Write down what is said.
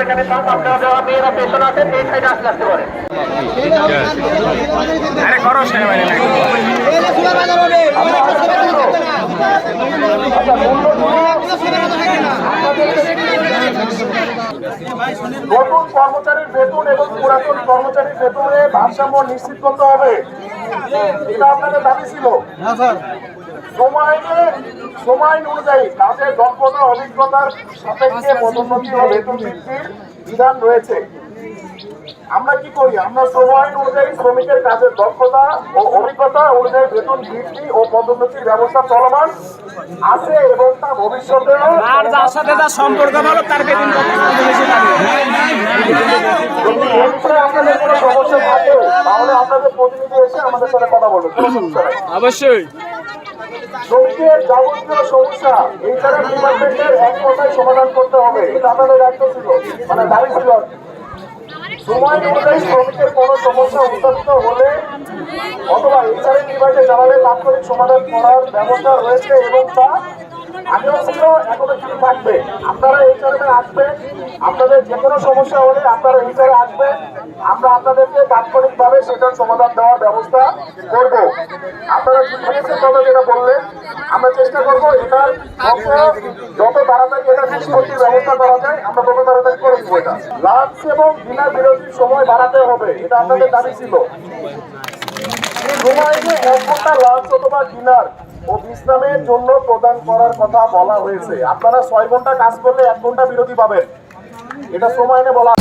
আপনারা যারা মেয়েরা পেছনে আছেন এই সাইডে আসলে আসতে পারেন। আরে করো সেনাবাহিনী নাকি নতুন কর্মচারীর বেতন এবং পুরাতন কর্মচারীর বেতনে ভারসাম্য নিশ্চিত করতে হবে। এটা আপনাদের দাবি ছিল। সময় সময় অনুযায়ী কাজের দক্ষতা অভিজ্ঞতার সাপেক্ষে পদোন্নতি ও বেতন বৃদ্ধির বিধান রয়েছে। আমরা কি করি? আমরা সময় অনুযায়ী শ্রমিকের কাজের দক্ষতা ও অভিজ্ঞতা অনুযায়ী বেতন বৃদ্ধি ও পদোন্নতির ব্যবস্থা চলমান আছে এবং তা ভবিষ্যতেও আর যার সাথে যার সম্পর্ক ভালো তার বেতন আপনাদের কোনো সমস্যা থাকে তাহলে আপনাদের প্রতিনিধি এসে আমাদের সাথে কথা নেই অবশ্যই। শ্রমিকের যাবতীয় সমস্যা এইচআরএম ডিপার্টমেন্টের এক কথায় সমাধান করতে হবে। এটা আপনাদের দায়িত্ব ছিল মানে দাবি ছিল। সময় অনুযায়ী শ্রমিকের কোনো সমস্যা উত্থাপিত হলে অথবা এইচআরএম বিভাগে জানালে তাৎক্ষণিক সমাধান করার ব্যবস্থা রয়েছে এবং তা আগেও ছিল থাকবে। আপনারা এইচআরএম এ আসবেন। আপনাদের যে কোনো সমস্যা হলে আপনারা এইচআরএ আসবেন। আমরা আপনাদেরকে তাৎক্ষণিকভাবে সেটার সমাধান দেওয়ার ব্যবস্থা করব। যেটা আমরা চেষ্টা করব যত লাঞ্চ এবং ডিনার সময় বাড়াতে হবে, এটা দাবি ছিল। এক ঘণ্টা লাঞ্চ অথবা ডিনার ও বিশ্রামের জন্য প্রদান করার কথা বলা হয়েছে। আপনারা ছয় ঘণ্টা কাজ করলে এক ঘণ্টা বিরতি পাবেন। এটা সময় বলা